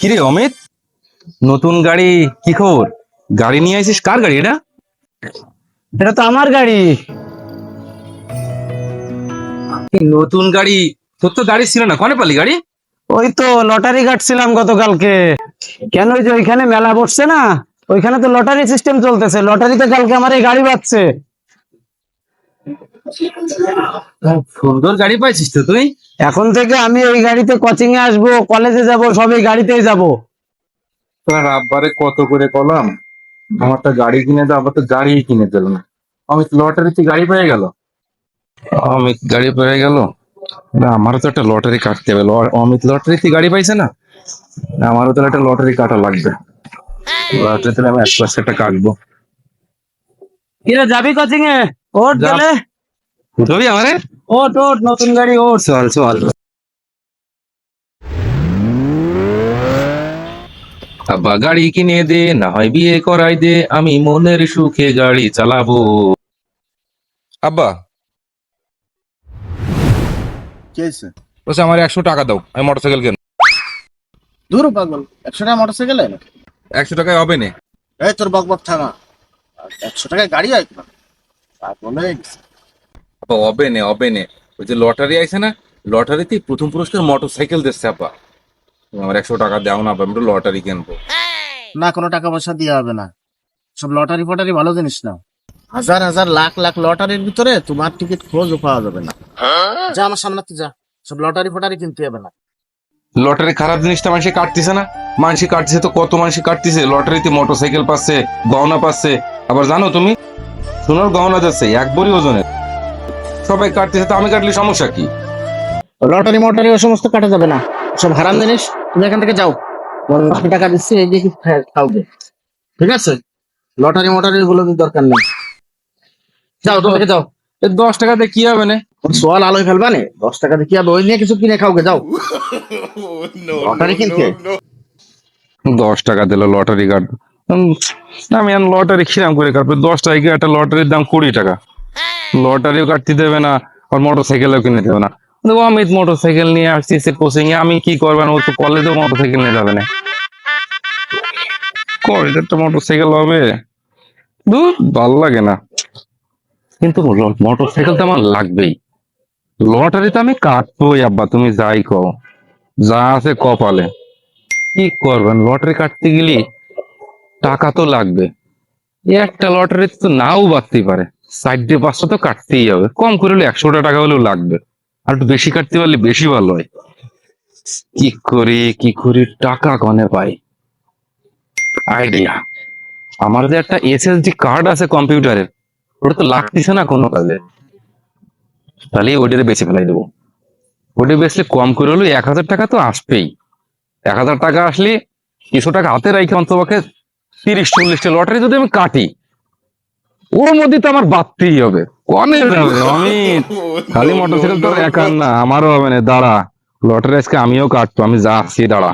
কিরে অমিত? নতুন গাড়ি কি খবর? গাড়ি নিয়ে আসিস কার গাড়ি এটা? এটা তো আমার গাড়ি। নতুন গাড়ি? তোর তো গাড়ি ছিল না কনে পালি গাড়ি? ওই তো লটারি কাটছিলাম গতকালকে। কেন ওই যে ওইখানে মেলা বসছে না? ওইখানে তো লটারি সিস্টেম চলতেছে। লটারিতে কালকে আমার এই গাড়ি পাচ্ছে সুন্দর গাড়ি পাইছিস তো তুই। এখন থেকে আমি ওই গাড়িতে কোচিং এ আসব কলেজে যাব সব এই গাড়িতেই যাব। তোর আব্বারে কত করে কলাম? আমারটা গাড়ি কিনে দাও আবার তো গাড়ি কিনে দিল না। অমিত লটারিতে গাড়ি পেয়ে গেল? অমিত গাড়ি পেয়ে গেল? না আমারও তো একটা লটারি কাটতে হবে। অমিত লটারিতে গাড়ি পাইছে না? আমারও তো একটা লটারি কাটা লাগবে। লটারিতে আমি এক পাশে একটা কাটবো। কিরে যাবি কোচিং এ? ওর গেলে উঠবি আমারে? ওট ওট নতুন গাড়ি ওট চল চল। আব্বা গাড়ি কিনে দে না হয় বিয়ে করাই দে আমি মনের সুখে গাড়ি চালাবো। আব্বা। কি হয়েছে বলছে আমার একশো টাকা দাও আমি মোটরসাইকেল কেন দূর পাগল একশো টাকা মোটর সাইকেল হয় একশো টাকায় হবে না। এই তোর বক বক থামা একশো টাকায় গাড়ি হয়? না পাগল হয়ে গেছে আব্বা হবে না হবে না ওই যে লটারি আছে না লটারিতে প্রথম পুরস্কার মোটরসাইকেল দিচ্ছে তুমি আমার একশো টাকা দাও না আমি লটারি কিনবো। না কোনো টাকা পয়সা দিয়ে হবে না। সব লটারি ফটারি ভালো জিনিস না। হাজার হাজার লাখ লাখ লটারির ভিতরে তোমার টিকিট খোঁজও পাওয়া যাবে না। যা আমার সামনে যা। সব লটারি ফটারি কিনতে হবে না। লটারি খারাপ জিনিসটা মানুষে কাটতেছে না? মানুষে কাটতেছে তো কত মানুষে কাটতেছে? লটারিতে মোটরসাইকেল পাচ্ছে, গহনা পাচ্ছে। আবার জানো তুমি? সোনার গহনা যাচ্ছে, এক বড়ি ওজনের। সবাই কাটতেছে, তো আমি কাটলে সমস্যা কি? লটারি, মটারি ও সমস্ত কাটা যাবে না। সব হারাম জিনিস, তুমি এখান থেকে যাও। লাখ টাকা দিচ্ছি, এই দিয়ে খাওবে ঠিক আছে? লটারি মটারি গুলো দরকার নেই। যাও তুমি যাও। দশ টাকাতে কি হবে না? সোয়াল আলোয় ফেলবা নে? দশ টাকা দিয়ে কি হবে ওই নিয়ে কিছু কিনে খাওগে? যাও। লটারি কিনতে? দশ টাকা দিল লটারি কাট আমি এখন লটারি খিরাম করে কাটবে দশ টাকা কি একটা লটারির দাম কুড়ি টাকা? লটারিও কাটতে দেবে না আর মোটর সাইকেলও কিনে দেবে না। দেখো অমিত মোটর সাইকেল নিয়ে আসছি সে কোচিং এ। আমি কি করবেন ও তো কলেজেও মোটর সাইকেল নিয়ে যাবে না। কলেজে একটা মোটর সাইকেল হবে। দূর ভালো লাগে না। কিন্তু মোটর সাইকেল তো আমার লাগবেই। লটারি তো আমি কাটবোই, আব্বা, তুমি যাই কও। যা আছে কপালে। কি করবেন, লটারি কাটতে গেলে টাকা তো লাগবে। একটা লটারি তো নাও বাড়তেই পারে। সাইডে পাঁচশো তো কাটতেই হবে। কম করে হলে একশোটা টাকা হলেও লাগবে। আর একটু বেশি কাটতে পারলে বেশি ভালো হয়। কি করি কি করি, টাকা কনে পাই? আইডিয়া আমার যে একটা এসএসডি কার্ড আছে কম্পিউটারের, ওটা তো লাগতেছে না কোনো কাজে। তাহলে ওইটারে বেছে ফেলাই দেবো। ওটা বেচলে কম করে হলেও এক হাজার টাকা তো আসবেই। এক হাজার টাকা আসলে কিছু টাকা হাতে রাখি অন্তপক্ষে তিরিশ চল্লিশটা লটারি যদি আমি কাটি ওর মধ্যে তো আমার বাড়তেই হবে। যাবে। অমিত খালি মোটরসাইকেল তো একার না আমারও হবে না। দাঁড়া লটারি আজকে আমিও কাটবো আমি যাচ্ছি দাঁড়া।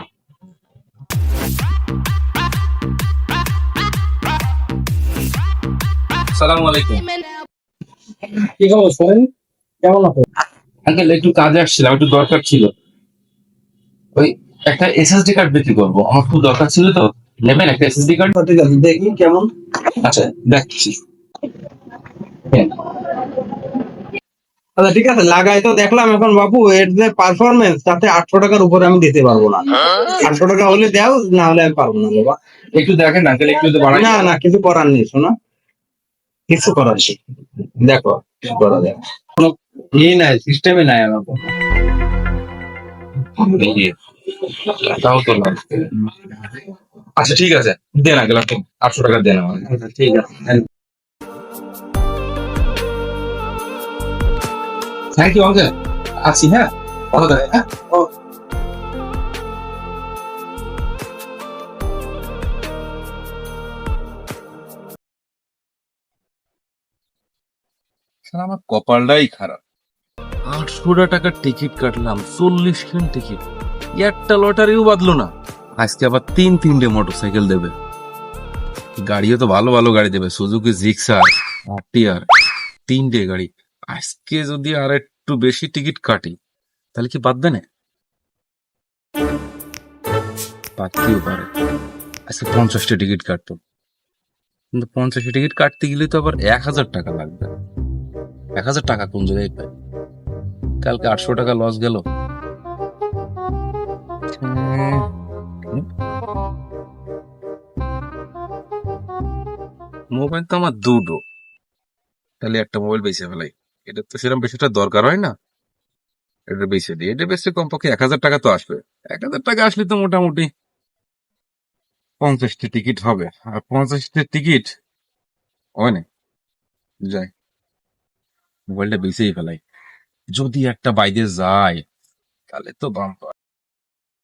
সালাম আলাইকুম। কি খবর শোনেন? কেমন আছো? আঙ্কেল একটু কাজে আসছিলাম একটু দরকার ছিল। ওই একটা এসএসডি কার্ড বিক্রি করব। আমার খুব দরকার ছিল তো। নেবেন একটা এসএসডি কার্ড ঠিক আছে দেখি কেমন। আচ্ছা দেখছি। আচ্ছা ঠিক আছে লাগাই তো দেখলাম এখন বাবু এর যে পারফরমেন্স তাতে আটশো টাকার উপরে আমি দিতে পারব না। আটশো টাকা হলে দাও না হলে আমি পারব না বাবা। একটু দেখেন আঙ্কেল একটু না না কিছু করার নেই শোনো। কিছু করার নেই। দেখো কি করা যায় কোনো ইয়ে নাই সিস্টেমে নাই আমার তাও তো না। আচ্ছা ঠিক আছে। দেন আঙ্কেল আপনি আটশো টাকা দেন আমার আচ্ছা ঠিক আছে। থ্যাংক ইউ আঙ্কেল আসি হ্যাঁ? ভালো থাকে হ্যাঁ? শালা আমার কপালটাই খারাপ। আটশো টাকার টিকিট কাটলাম, চল্লিশ খান টিকিট। একটা লটারিও বাদলো না। আজকে আবার তিন তিনটে মোটরসাইকেল দেবে। গাড়িও তো ভালো ভালো গাড়ি দেবে, সুজুকি, জিক্সার আর তিনটে গাড়ি। আজকে যদি আর একটু বেশি টিকিট কাটি, তাহলে কি বাদ দেনে? পাততেও পারে। আজকে পঞ্চাশটা টিকিট কাটতো কিন্তু পঞ্চাশটা টিকিট কাটতে গেলে তো আবার এক হাজার টাকা লাগবে। এক হাজার টাকা কোন জায়গায় পাই? কালকে আটশো টাকা লস গেল। মোবাইল তো আমার দুটো। তাহলে একটা মোবাইল বেঁচে ফেলাই। এটা তো সেরকম বেশিটা দরকার হয় না। এটা বেঁচে দিই। এটা বেশি কমপক্ষে এক হাজার টাকা তো আসবে। এক হাজার টাকা আসলে তো মোটামুটি পঞ্চাশটি টিকিট হবে। আর পঞ্চাশটি টিকিট হয় না। যাই। মোবাইলটা বেঁচেই ফেলাই। যদি একটা বাইরে যায় তাহলে তো বাম্পার।